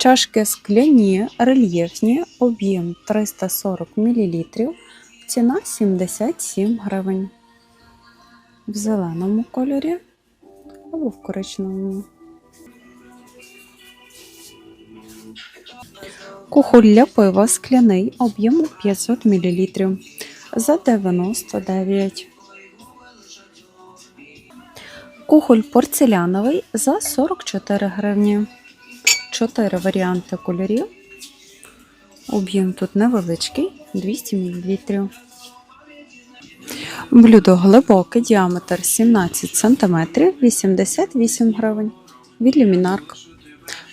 Чашки скляні, рельєфні, об'єм 340 мл, ціна 77 гривень. В зеленому кольорі або в коричневому. Кухоль для пива скляний об'ємом 500 мл за 99. Кухоль порцеляновий за 44 гривні. Чотири варіанти кольорів. Об'єм тут невеличкий 200 мл. Блюдо глибоке, діаметр 17 см, 88 гривень. Від люмінарк.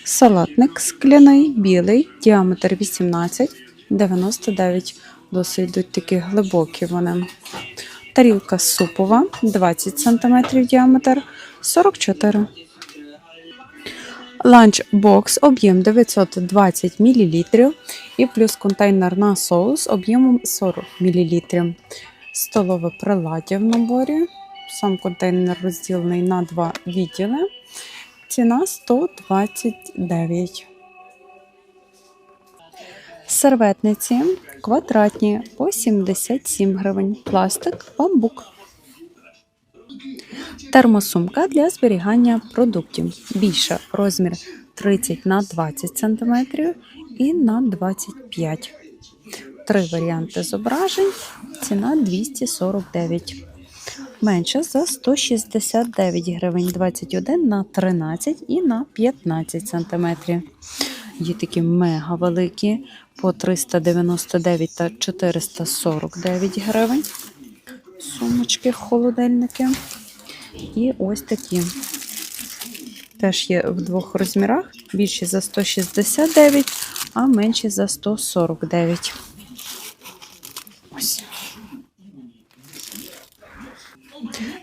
Салатник скляний, білий, діаметр 18, 99. Досить йдуть такі глибокі вони. Тарілка супова 20 см діаметр 44. Ланчбокс об'єм 920 мл і плюс контейнер на соус об'ємом 40 мл. Столове приладдя в наборі. Сам контейнер розділений на два відділи. Ціна 129. Серветниці квадратні по 77 гривень. Пластик, бамбук. Термосумка для зберігання продуктів. Більше розмір 30 на 20 см і на 25 Три варіанти зображень. Ціна 249. Менше за 169 гривень 21 на 13 і на 15 см. Є такі мега великі по 399 та 449 гривень. Сумочки, холодильники. І ось такі. Теж є в двох розмірах. Більші за 169, а менші за 149. Ось.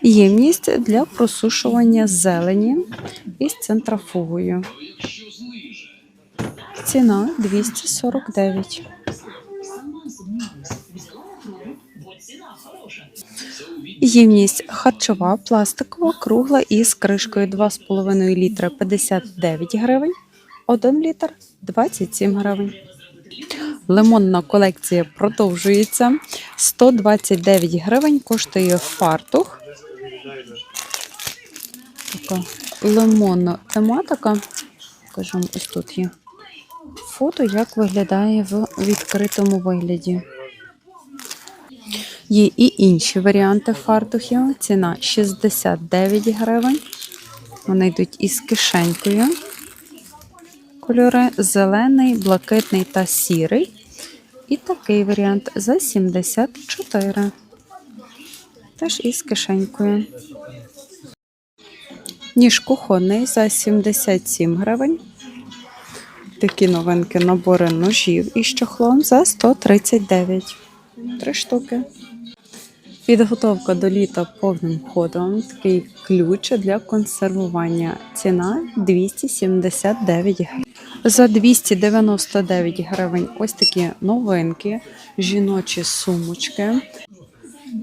Ємність для просушування зелені із центрофугою. Ціна 249. Ємність харчова, пластикова, кругла із кришкою 2,5 літра 59 гривень, 1 літр 27 гривень. Лимонна колекція продовжується. 129 гривень коштує фартух. Така лимонна тематика. Кажемо, ось тут є фото, як виглядає в відкритому вигляді. Є і інші варіанти фартухів. Ціна 69 гривень. Вони йдуть із кишенькою. Кольори зелений, блакитний та сірий. І такий варіант за 74. Теж із кишенькою. Ніж кухонний за 77 гривень. Такі новинки набори ножів із чохлом за 139. Три штуки. Підготовка до літа повним ходом. Такий ключ для консервування. Ціна 279 гривень. За 299 гривень ось такі новинки, жіночі сумочки.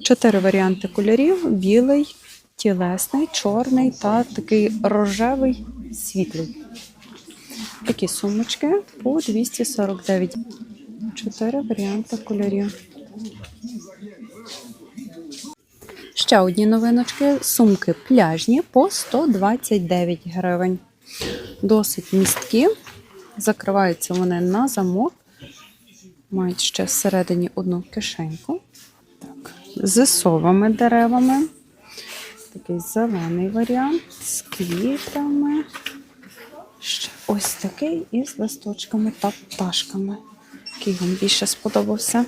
Чотири варіанти кольорів: білий, тілесний, чорний та такий рожевий світлий. Такі сумочки по 249. Чотири варіанти кольорів. Ще одні новиночки. Сумки пляжні по 129 гривень. Досить місткі. Закриваються вони на замок. Мають ще всередині одну кишеньку. Так. З совами деревами. Такий зелений варіант з квітами. Ще ось такий із листочками та пташками. Який вам більше сподобався.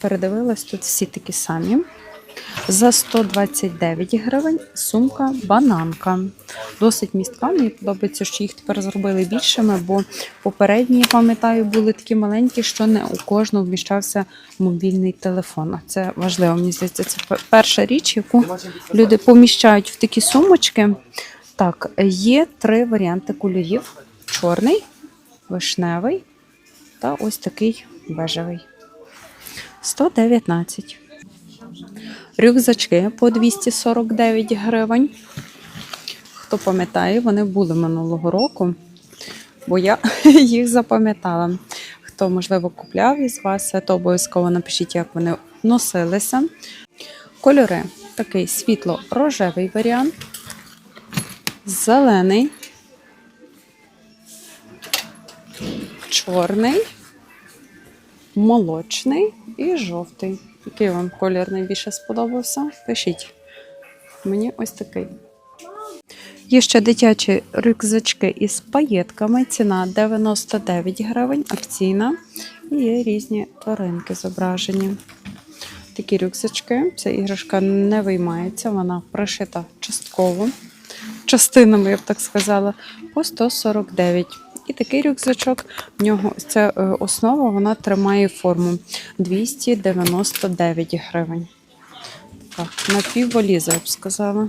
Передивилась тут всі такі самі. За 129 гривень сумка бананка. Досить містка. Мені подобається, що їх тепер зробили більшими, бо попередні, пам'ятаю, були такі маленькі, що не у кожного вміщався мобільний телефон. Це важливо, мені здається, це перша річ, яку люди поміщають в такі сумочки. Так, є три варіанти кольорів: чорний, вишневий та ось такий бежевий. 119. Рюкзачки по 249 гривень. Хто пам'ятає, вони були минулого року. бо я їх запам'ятала. Хто, можливо, купляв із вас, то обов'язково напишіть, як вони носилися. Кольори такий світло-рожевий варіант, зелений, чорний, молочний і жовтий. Який вам колір найбільше сподобався? Пишіть. Мені ось такий. Є ще дитячі рюкзачки із паєтками. Ціна 99 гривень, акційна. І є різні тваринки зображені. Такі рюкзачки. Ця іграшка не виймається, вона пришита частково. Частинами, я б так сказала, по 149. І такий рюкзачок, в нього ця е, основа вона тримає форму 299 гривень. Так, напівваліза, я б сказала.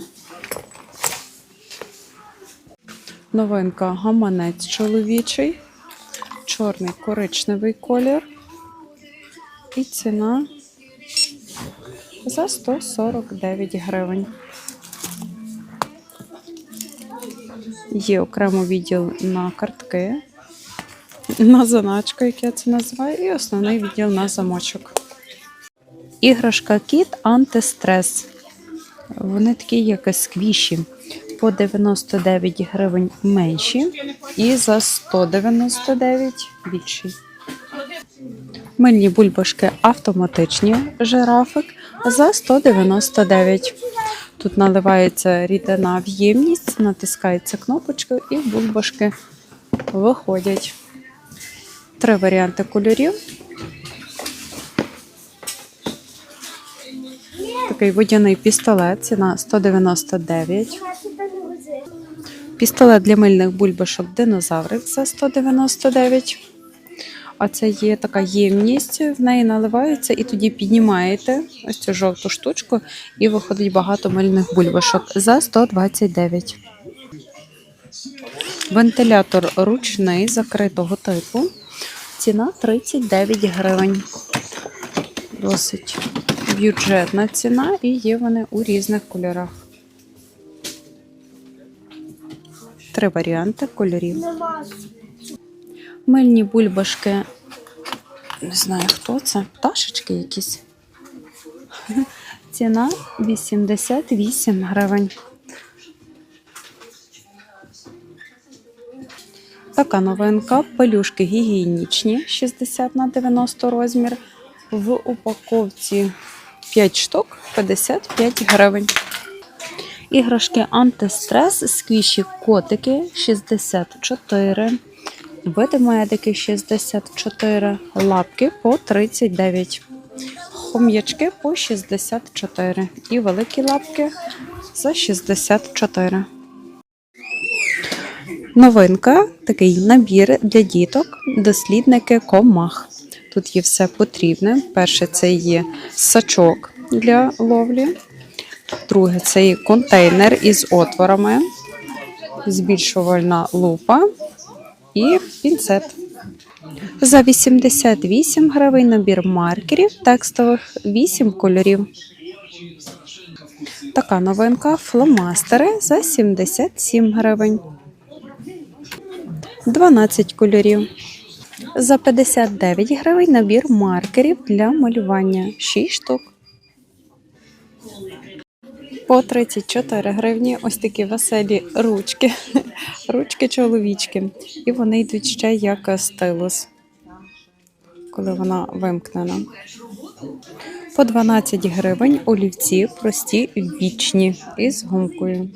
Новинка гаманець чоловічий, чорний коричневий колір. І ціна за 149 гривень. Є окремо відділ на картки, на заначку, як я це називаю, і основний відділ на замочок. Іграшка кіт антистрес. Вони такі, як сквіші. По 99 гривень менші і за 199 більші. Мильні бульбашки автоматичні жирафик за 199. Тут наливається рідина в ємність, натискається кнопочка і бульбашки виходять. Три варіанти кольорів. Такий водяний пістолет, ціна 199. Пістолет для мильних бульбашок динозаврик за 199. А це є така ємність, в неї наливається, і тоді піднімаєте ось цю жовту штучку, і виходить багато мильних бульбашок за 129. Вентилятор ручний закритого типу. Ціна 39 гривень. Досить бюджетна ціна, і є вони у різних кольорах. Три варіанти кольорів. Мильні бульбашки. Не знаю, хто це. Пташечки якісь. Ціна 88 гривень. Така новинка. Пелюшки гігієнічні 60 на 90 розмір. В упаковці 5 штук 55 гривень. Іграшки антистрес, сквіші котики 64. Ведмедики 64, лапки по 39, хом'ячки по 64 і великі лапки за 64. Новинка такий набір для діток, дослідники комах. Тут є все потрібне. Перше це є сачок для ловлі. Друге це є контейнер із отворами, збільшувальна лупа і пінцет. За 88 гривень набір маркерів текстових 8 кольорів. Така новинка фломастери за 77 гривень. 12 кольорів. За 59 гривень набір маркерів для малювання 6 штук. По 34 гривні ось такі веселі ручки. Ручки чоловічки. І вони йдуть ще як стилус, коли вона вимкнена. По 12 гривень олівці прості вічні із гумкою.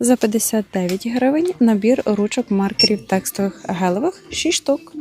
За 59 гривень набір ручок маркерів текстових гелевих 6 штук.